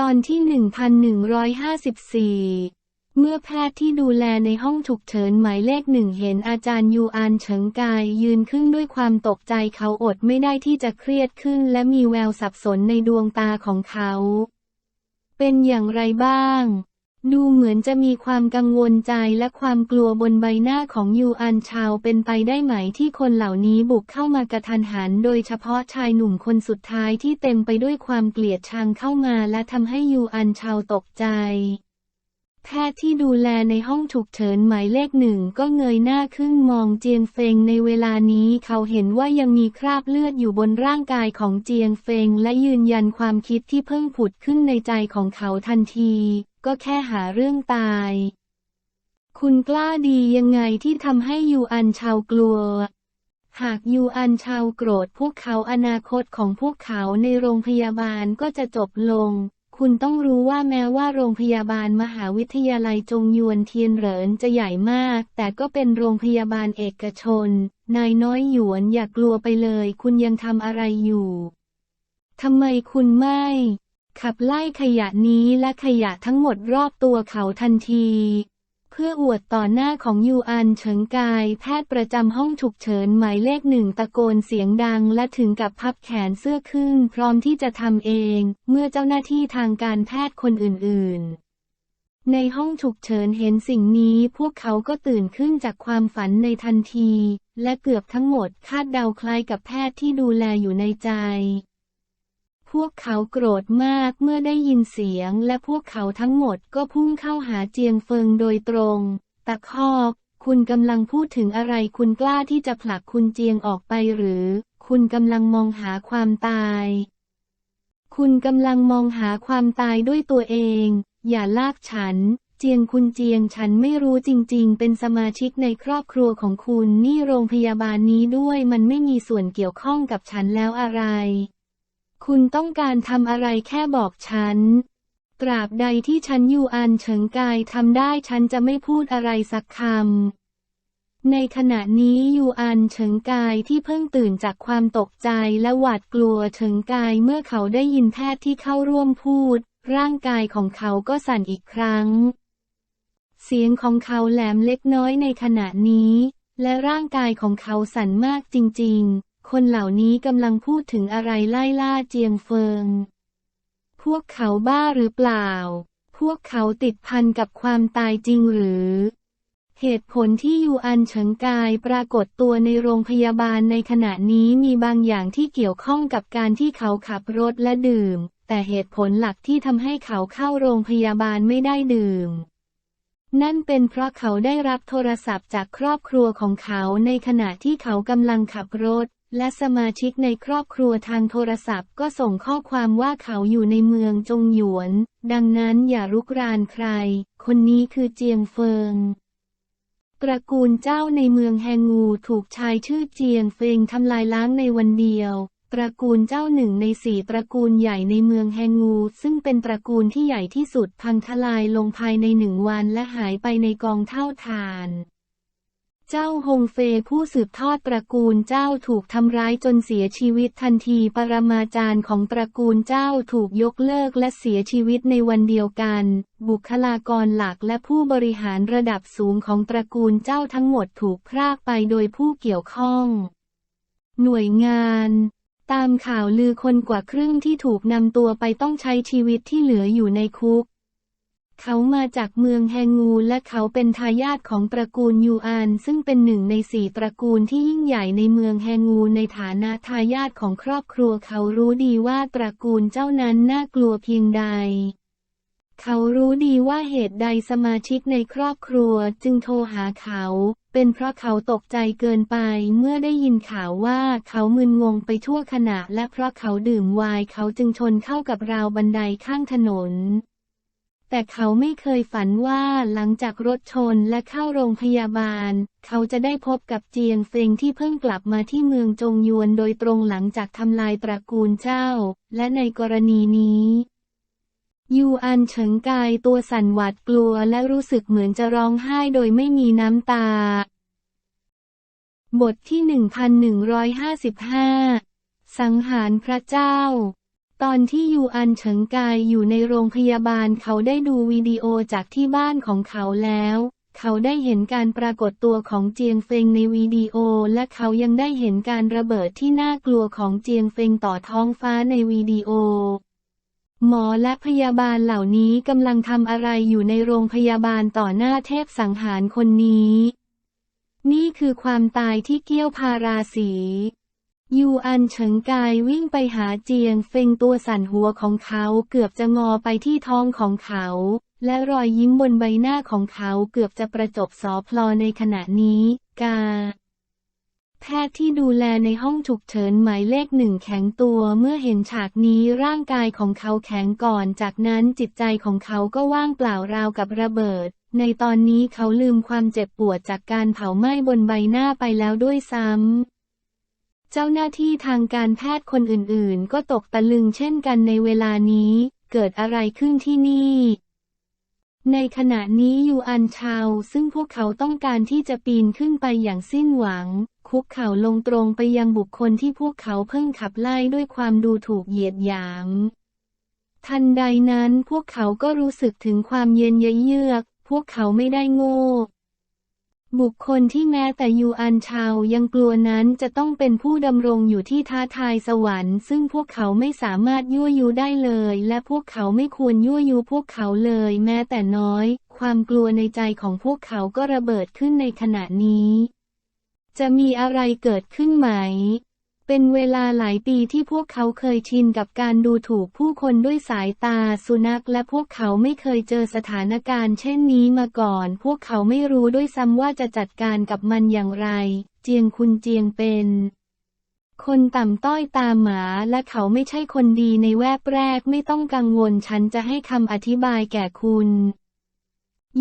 ตอนที่ 1154 เมื่อแพทย์ที่ดูแลในห้องฉุกเฉินหมายเลขหนึ่งเห็นอาจารย์ยูอานเฉิงกายยืนขึ้นด้วยความตกใจเขาอดไม่ได้ที่จะเครียดขึ้นและมีแววสับสนในดวงตาของเขา เป็นอย่างไรบ้าง ดูเหมือนจะมีความกังวลใจและความกลัวบนใบหน้าของยูอันชาวเป็นไปได้ไหมที่คนเหล่านี้บุกเข้ามากระทันหัน โดยเฉพาะชายหนุ่มคนสุดท้ายที่เต็มไปด้วยความเกลียดชังเข้ามาและทำให้ยูอันชาวตกใจ แพทย์ที่ดูแลในห้องฉุกเฉินหมายเลขหนึ่งก็เงยหน้าขึ้นมองเจียงเฟงในเวลานี้เขาเห็นว่ายังมีคราบเลือดอยู่บนร่างกายของเจียงเฟงและยืนยันความคิดที่เพิ่งผุดขึ้นในใจของเขาทันที ก็แค่หาเรื่องตาย คุณกล้าดียังไงที่ทำให้ยูอันชาวกลัว หากยูอันชาวโกรธพวกเขาอนาคตของพวกเขาในโรงพยาบาลก็จะจบลง คุณต้องรู้ว่าแม้ว่าโรงพยาบาลมหาวิทยาลัยจงยวนเทียนเหรินจะใหญ่มาก แต่ก็เป็นโรงพยาบาลเอกชน นายน้อยหยวนอย่ากลัวไปเลย คุณยังทำอะไรอยู่ทำไมคุณไม่ ขับไล่ขยะนี้และขยะทั้งหมดรอบตัวเขาทันที เพื่ออวดต่อหน้าของยูอันเฉิงกาย แพทย์ประจำห้องฉุกเฉินหมายเลขหนึ่งตะโกนเสียงดังและถึงกับพับแขนเสื้อขึ้น พร้อมที่จะทำเอง เมื่อเจ้าหน้าที่ทางการแพทย์คนอื่น ๆในห้องฉุกเฉินเห็นสิ่งนี้พวกเขาก็ตื่นขึ้นจากความฝันในทันที และเกือบทั้งหมดคาดเดาคล้ายกับแพทย์ที่ดูแลอยู่ในใจ พวกเขาโกรธมากเมื่อได้ยินเสียงและพวกเขาทั้งหมดก็พุ่งเข้าหาเจียงเฟิงโดยตรง ตะคอกคุณกำลังพูดถึงอะไรคุณกล้าที่จะผลักคุณเจียงออกไปหรือ คุณกำลังมองหาความตาย คุณกำลังมองหาความตายด้วยตัวเอง อย่าลากฉัน เจียงคุณเจียงฉันไม่รู้จริง ๆ เป็นสมาชิกในครอบครัวของคุณนี่โรงพยาบาลนี้ด้วยมันไม่มีส่วนเกี่ยวข้องกับฉันแล้วอะไร คุณต้องการทำอะไรแค่บอกฉัน ตราบใดที่ฉันอยู่อันเฉิงกายทำได้ฉันจะไม่พูดอะไรสักคำ ในขณะนี้ยูอันเฉิงกายที่เพิ่งตื่นจากความตกใจและหวาดกลัวเฉิงกายเมื่อเขาได้ยินแพทย์ที่เข้าร่วมพูด ร่างกายของเขาก็สั่นอีกครั้ง เสียงของเขาแหลมเล็กน้อยในขณะนี้ และร่างกายของเขาสั่นมากจริง ๆ คนเหล่านี้กำลังพูดถึงอะไรไล่ล่าเจียงเฟิง พวกเขาบ้าหรือเปล่า พวกเขาติดพันกับความตายจริงหรือ เหตุผลที่ยูอันเฉิงกายปรากฏตัวในโรงพยาบาลในขณะนี้มีบางอย่างที่เกี่ยวข้องกับการที่เขาขับรถและดื่ม แต่เหตุผลหลักที่ทำให้เขาเข้าโรงพยาบาลไม่ได้ดื่มนั่นเป็นเพราะเขาได้รับโทรศัพท์จากครอบครัวของเขาในขณะที่เขากำลังขับรถ และสมาชิกในครอบครัวทางโทรศัพท์ ก็ส่งข้อความว่าเขาอยู่ในเมืองจงหยวน ดังนั้นอย่ารุกรานใคร คนนี้คือเจียงเฟิง ตระกูลเจ้าในเมืองแฮงูถูกชายชื่อเจียงเฟิงทำลายล้างในวันเดียว ตระกูลเจ้าหนึ่งในสี่ตระกูลใหญ่ในเมืองแฮงูซึ่งเป็นตระกูลที่ใหญ่ที่สุดพังทลายลงภายในหนึ่งวันและหายไปในกองเท่าทาน เจ้าฮงเฟผู้สืบทอดตระกูลเจ้าถูกทำร้ายจนเสียชีวิตทันที ปรมาจารย์ของตระกูลเจ้าถูกยกเลิกและเสียชีวิตในวันเดียวกัน บุคลากรหลักและผู้บริหารระดับสูงของตระกูลเจ้าทั้งหมดถูกพรากไปโดยผู้เกี่ยวข้อง หน่วยงาน ตามข่าวลือคนกว่าครึ่งที่ถูกนำตัวไปต้องใช้ชีวิตที่เหลืออยู่ในคุก เขามาจากเมืองแฮงูและเขาเป็นทายาทของตระกูลยูอานซึ่งเป็นหนึ่งในสี่ตระกูลที่ยิ่งใหญ่ในเมืองแฮงูในฐานะทายาทของครอบครัวเขารู้ดีว่าตระกูลเจ้านั้นน่ากลัวเพียงใด เขารู้ดีว่าเหตุใดสมาชิกในครอบครัวจึงโทรหาเขา เป็นเพราะเขาตกใจเกินไปเมื่อได้ยินข่าวว่าเขามึนงงไปทั่วขณะและเพราะเขาดื่มไวน์เขาจึงชนเข้ากับราวบันไดข้างถนน แต่เขาไม่เคยฝันว่าหลังจากรถชนและเข้าโรงพยาบาล เขาจะได้พบกับเจียงเฟงที่เพิ่งกลับมาที่เมืองจงยวนโดยตรงหลังจากทำลายตระกูลเจ้า และในกรณีนี้ยูอันเฉิงกายตัวสั่นหวาดกลัวและรู้สึกเหมือนจะร้องไห้โดยไม่มีน้ำตา บทที่ 1155 สังหารพระเจ้า ตอนที่ยูอันเฉิงกายอยู่ในโรงพยาบาลเขาได้ดูวิดีโอจากที่บ้านของเขาแล้ว เขาได้เห็นการปรากฏตัวของเจียงเฟงในวิดีโอ และเขายังได้เห็นการระเบิดที่น่ากลัวของเจียงเฟงต่อท้องฟ้าในวิดีโอ หมอและพยาบาลเหล่านี้กำลังทำอะไรอยู่ในโรงพยาบาลต่อหน้าเทพสังหารคนนี้ นี่คือความตายที่เกี้ยวพาราสี ยูอันเฉิงกายวิ่งไปหาเจียงเฟงตัวสั่นหัวของเขาเกือบจะงอไปที่ท้องของเขา และรอยยิ้มบนใบหน้าของเขาเกือบจะประจบสอพลอในขณะนี้ กา แพทย์ที่ดูแลในห้องฉุกเฉินหมายเลขหนึ่งแข็งตัวเมื่อเห็นฉากนี้ร่างกายของเขาแข็งก่อนจากนั้นจิตใจของเขาก็ว่างเปล่าราวกับระเบิด ในตอนนี้เขาลืมความเจ็บปวดจากการเผาไหม้บนใบหน้าไปแล้วด้วยซ้ำ เจ้าหน้าที่ทางการแพทย์คนอื่นๆ ก็ตกตะลึงเช่นกันในเวลานี้ เกิดอะไรขึ้นที่นี่ ในขณะนี้ยูอันชาวซึ่งพวกเขาต้องการที่จะปีนขึ้นไปอย่างสิ้นหวัง คุกเข่าลงตรงไปยังบุคคลที่พวกเขาเพิ่งขับไล่ด้วยความดูถูกเหยียดหยาม ทันใดนั้นพวกเขาก็รู้สึกถึงความเย็นเยือก พวกเขาไม่ได้โง่ บุคคลที่แม้แต่ยูอันชาวยังกลัวนั้นจะต้องเป็นผู้ดำรงอยู่ที่ท้าทายสวรรค์ ซึ่งพวกเขาไม่สามารถยั่วยุได้เลย และพวกเขาไม่ควรยั่วยุพวกเขาเลย แม้แต่น้อย ความกลัวในใจของพวกเขาก็ระเบิดขึ้นในขณะนี้ จะมีอะไรเกิดขึ้นไหม เป็นเวลาหลายปีที่พวกเขาเคยชินกับการดูถูกผู้คนด้วยสายตาสุนัขและพวกเขาไม่เคยเจอสถานการณ์เช่นนี้มาก่อน พวกเขาไม่รู้ด้วยซ้ำว่าจะจัดการกับมันอย่างไร เจียงคุณเจียงเป็น คนต่ำต้อยตามหมาและเขาไม่ใช่คนดีในแวบแรกไม่ต้องกังวลฉันจะให้คำอธิบายแก่คุณ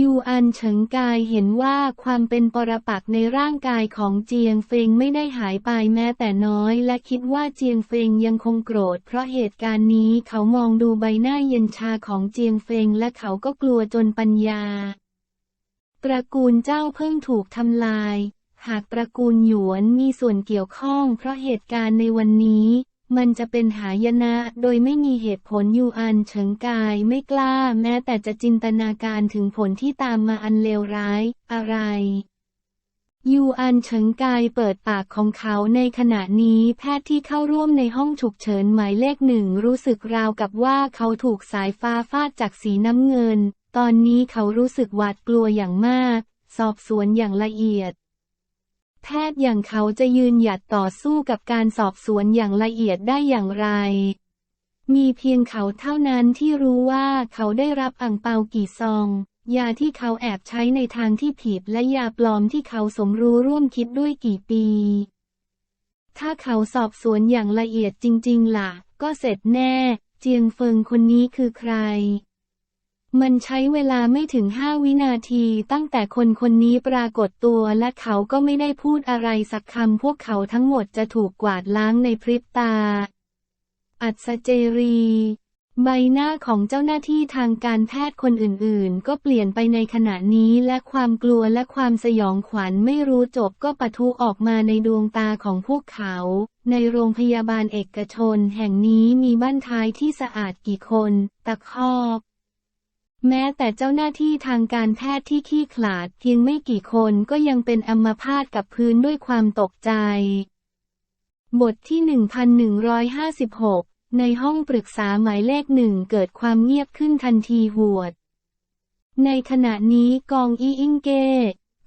ยูอันเฉิงกายเห็นว่าความเป็นปรปักในร่างกายของเจียงเฟงไม่ได้หายไปแม้แต่น้อย และคิดว่าเจียงเฟงยังคงโกรธ เพราะเหตุการณ์นี้เขามองดูใบหน้าเย็นชาของเจียงเฟงและเขาก็กลัวจนปัญญา ตระกูลเจ้าเพิ่งถูกทำลาย หากตระกูลหยวนมีส่วนเกี่ยวข้อง เพราะเหตุการณ์ในวันนี้ มันจะเป็นหายนะโดยไม่มีเหตุผลยูอันเฉิงกายไม่กล้าแม้แต่จะจินตนาการถึงผลที่ตามมาอันเลวร้าย อะไร ยูอันเฉิงกายเปิดปากของเขาในขณะนี้แพทย์ที่เข้าร่วมในห้องฉุกเฉินหมายเลขหนึ่งรู้สึกราวกับว่าเขาถูกสายฟ้าฟาดจากสีน้ำเงิน ตอนนี้เขารู้สึกหวาดกลัวอย่างมาก สอบสวนอย่างละเอียด แพทย์อย่างเขาจะยืนหยัดต่อสู้กับการสอบสวนอย่างละเอียดได้อย่างไร มีเพียงเขาเท่านั้นที่รู้ว่าเขาได้รับอ่งเปากี่ซอง ยาที่เขาแอบใช้ในทางที่ผิดและยาปลอมที่เขาสมรู้ร่วมคิดด้วยกี่ปี ถ้าเขาสอบสวนอย่างละเอียดจริง ๆล่ะ ก็เสร็จแน่ เจียงเฟิงคนนี้คือใคร มันใช้เวลาไม่ถึงห้าวินาทีตั้งแต่คนคนนี้ปรากฏตัวและเขาก็ไม่ได้พูดอะไรสักคำพวกเขาทั้งหมดจะถูกกวาดล้างในพริบตา อัศเจรี ใบหน้าของเจ้าหน้าที่ทางการแพทย์คนอื่นๆ ก็เปลี่ยนไปในขณะนี้และความกลัวและความสยองขวัญไม่รู้จบก็ปะทุออกมาในดวงตาของพวกเขา ในโรงพยาบาลเอกชนแห่งนี้มีบ้านท้ายที่สะอาดกี่คน ตะคอก แม้แต่เจ้าหน้าที่ทางการแพทย์ที่ขี้ขลาดเพียงไม่กี่คนก็ยังเป็นอัมพาตกับพื้นด้วยความตกใจ บทที่ 1156 ในห้องปรึกษาหมายเลขหนึ่งเกิดความเงียบขึ้นทันทีหวด ในขณะนี้กองอีอิงเก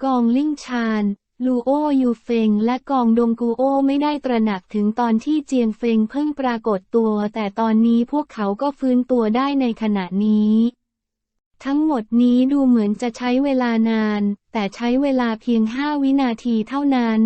กองลิ่งชานลูโอยูเฟงและกองดงกูโอไม่ได้ตระหนักถึงตอนที่เจียงเฟงเพิ่งปรากฏตัว แต่ตอนนี้พวกเขาก็ฟื้นตัวได้ในขณะนี้ ทั้งหมดนี้ดูเหมือนจะใช้เวลานาน แต่ใช้เวลาเพียงห้าวินาทีเท่านั้น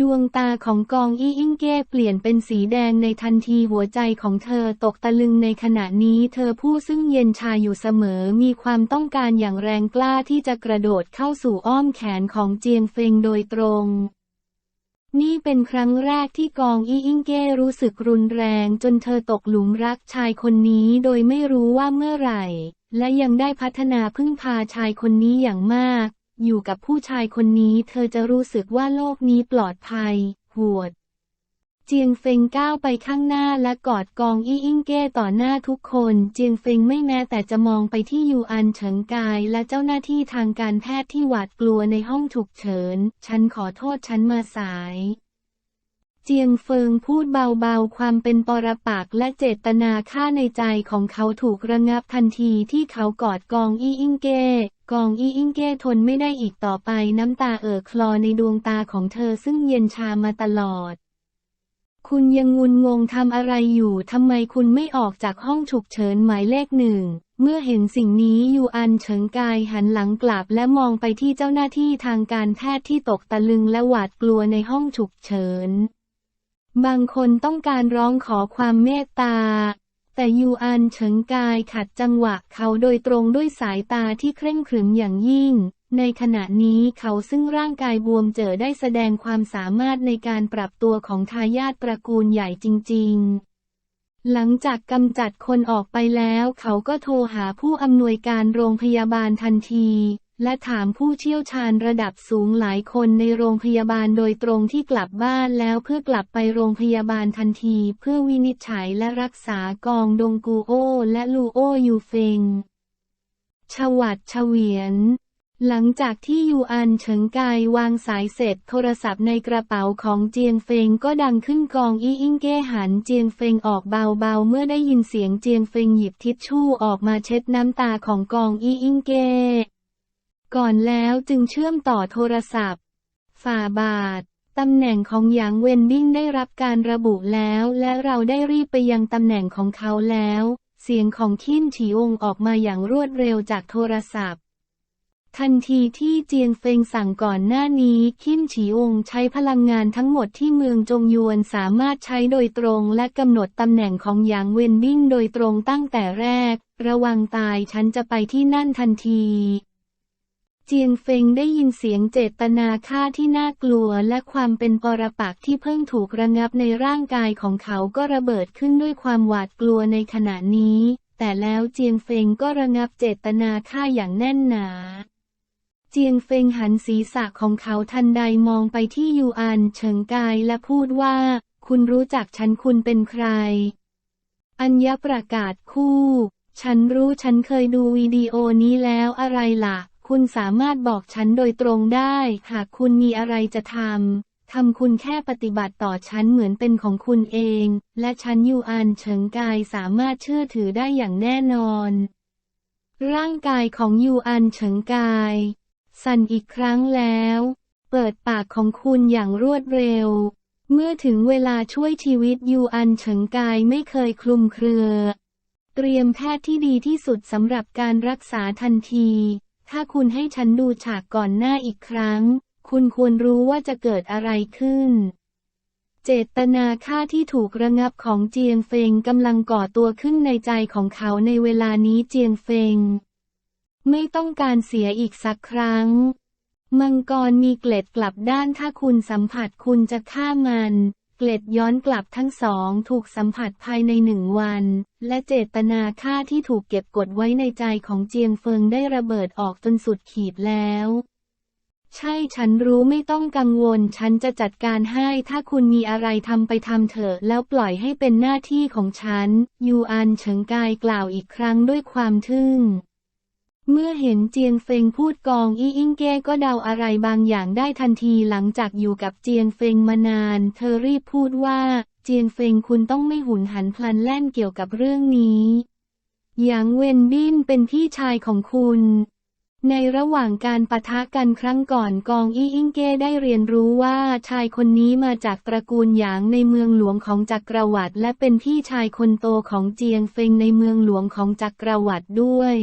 ดวงตาของกองอี้อิงเก้เปลี่ยนเป็นสีแดงในทันทีหัวใจของเธอตกตะลึงในขณะนี้เธอผู้ซึ่งเย็นชาอยู่เสมอมีความต้องการอย่างแรงกล้าที่จะกระโดดเข้าสู่อ้อมแขนของเจียงเฟงโดยตรง นี่เป็นครั้งแรกที่กองอี้อิงเก้รู้สึกรุนแรงจนเธอตกหลุมรักชายคนนี้โดยไม่รู้ว่าเมื่อไหร่ และยังได้พัฒนาพึ่งพาชายคนนี้อย่างมาก อยู่กับผู้ชายคนนี้เธอจะรู้สึกว่าโลกนี้ปลอดภัยหวด เจียงเฟงก้าวไปข้างหน้าและกอดกองอี้อิงเก้ต่อหน้าทุกคน เจียงเฟงไม่แม้แต่จะมองไปที่ยูอันเฉิงกายและเจ้าหน้าที่ทางการแพทย์ที่หวาดกลัวในห้องฉุกเฉิน ฉันขอโทษฉันมาสาย เจียงเฟิงพูดเบาๆ ความเป็นปรปักษ์และเจตนาฆ่าในใจของเขาถูกระงับทันทีที่เขากอดกองอี้อิงเก้ กองอี้อิงเก้ทนไม่ได้อีกต่อไปน้ำตาเอ่อคลอในดวงตาของเธอซึ่งเย็นชามาตลอด คุณยังงุนงงทำอะไรอยู่ทำไมคุณไม่ออกจากห้องฉุกเฉินหมายเลขหนึ่ง เมื่อเห็นสิ่งนี้ยูอันเฉิงกายหันหลังกลับและมองไปที่เจ้าหน้าที่ทางการแพทย์ที่ตกตะลึงและหวาดกลัวในห้องฉุกเฉิน บางคนต้องการร้องขอความเมตตา แต่ยูอันเฉิงกายขัดจังหวะเขาโดยตรงด้วยสายตาที่เคร่งขรึมอย่างยิ่ง ในขณะนี้เขาซึ่งร่างกายบวมเจอได้แสดงความสามารถในการปรับตัวของทายาทตระกูลใหญ่จริง ๆหลังจากกำจัดคนออกไปแล้ว เขาก็โทรหาผู้อำนวยการโรงพยาบาลทันที และถามผู้เชี่ยวชาญระดับสูงหลายคนในโรงพยาบาลโดยตรงที่กลับบ้านแล้วเพื่อกลับไปโรงพยาบาลทันที เพื่อวินิจฉัยและรักษากองดงกูโอ และลูโอยูเฟง ชวัดเฉวียน หลังจากที่ยูอันเฉิงกายวางสายเสร็จโทรศัพท์ในกระเป๋าของเจียงเฟงก็ดังขึ้นกองอี้อิงเก้หันเจียงเฟงออกเบาๆ เมื่อได้ยินเสียงเจียงเฟงหยิบทิชชู่ออกมาเช็ดน้ำตาของกองอี้อิงเก้ ก่อนแล้วจึงเชื่อมต่อโทรศัพท์ ฝ่าบาท ตำแหน่งของหยางเวนบิ้งได้รับการระบุแล้วและเราได้รีบไปยังตำแหน่งของเขาแล้ว เสียงของขิ้นฉีองออกมาอย่างรวดเร็วจากโทรศัพท์ทันทีที่เจียงเฟงสั่งก่อนหน้านี้ขิ้นฉีองใช้พลังงานทั้งหมดที่เมืองจงยวนสามารถใช้โดยตรงและกำหนดตำแหน่งของหยางเวนบิ้งโดยตรงตั้งแต่แรก ระวังตายฉันจะไปที่นั่นทันที เจียงเฟงได้ยินเสียงเจตนาฆ่าที่น่ากลัวและความเป็นปรปักษ์ที่เพิ่งถูกระงับในร่างกายของเขาก็ระเบิดขึ้นด้วยความหวาดกลัวในขณะนี้ แต่แล้วเจียงเฟงก็ระงับเจตนาฆ่าอย่างแน่นหนา เจียงเฟงหันศีรษะของเขาทันใดมองไปที่ยูอันเฉิงกายและพูดว่า คุณรู้จักฉันคุณเป็นใคร อัญญประกาศคู่ ฉันรู้ฉันเคยดูวิดีโอนี้แล้วอะไรล่ะ คุณสามารถบอกฉันโดยตรงได้ หากคุณมีอะไรจะทำ ทำคุณแค่ปฏิบัติต่อฉันเหมือนเป็นของคุณเอง และฉันยูอันเฉิงกายสามารถเชื่อถือได้อย่างแน่นอน ร่างกายของยูอันเฉิงกาย สั่นอีกครั้งแล้ว เปิดปากของคุณอย่างรวดเร็ว เมื่อถึงเวลาช่วยชีวิตยูอันเฉิงกายไม่เคยคลุมเครือ เตรียมแพทย์ที่ดีที่สุดสำหรับการรักษาทันที ถ้าคุณให้ฉันดูฉากก่อนหน้าอีกครั้ง คุณควรรู้ว่าจะเกิดอะไรขึ้น เจตนาฆ่าที่ถูกระงับของเจียงเฟงกำลังก่อตัวขึ้นในใจของเขาในเวลานี้เจียงเฟง ไม่ต้องการเสียอีกสักครั้ง มังกรมีเกล็ดกลับด้านถ้าคุณสัมผัสคุณจะฆ่ามัน เกล็ดย้อนกลับทั้งสองถูกสัมผัสภายในหนึ่งวัน และเจตนาฆ่าที่ถูกเก็บกดไว้ในใจของเจียงเฟิงได้ระเบิดออกจนสุดขีดแล้วใช่ฉันรู้ไม่ต้องกังวล ฉันจะจัดการให้ ถ้าคุณมีอะไรทำไปทำเถอะ แล้วปล่อยให้เป็นหน้าที่ของฉัน ยูอันเฉิงกายกล่าวอีกครั้งด้วยความทึ่ง เมื่อเห็นเจียงเฟงพูดกองอี้อิงเก้ก็เดาอะไรบางอย่างได้ทันทีหลังจากอยู่กับเจียงเฟงมานาน เธอรีบพูดว่า เจียงเฟงคุณต้องไม่หุนหันพลันแล่นเกี่ยวกับเรื่องนี้หยางเวนบินเป็นพี่ชายของคุณ ในระหว่างการปะทะกันครั้งก่อนกองอี้อิงเก้ได้เรียนรู้ว่าชายคนนี้มาจากตระกูลหยางในเมืองหลวงของจักรวรรดิและเป็นพี่ชายคนโตของเจียงเฟงในเมืองหลวงของจักรวรรดิด้วย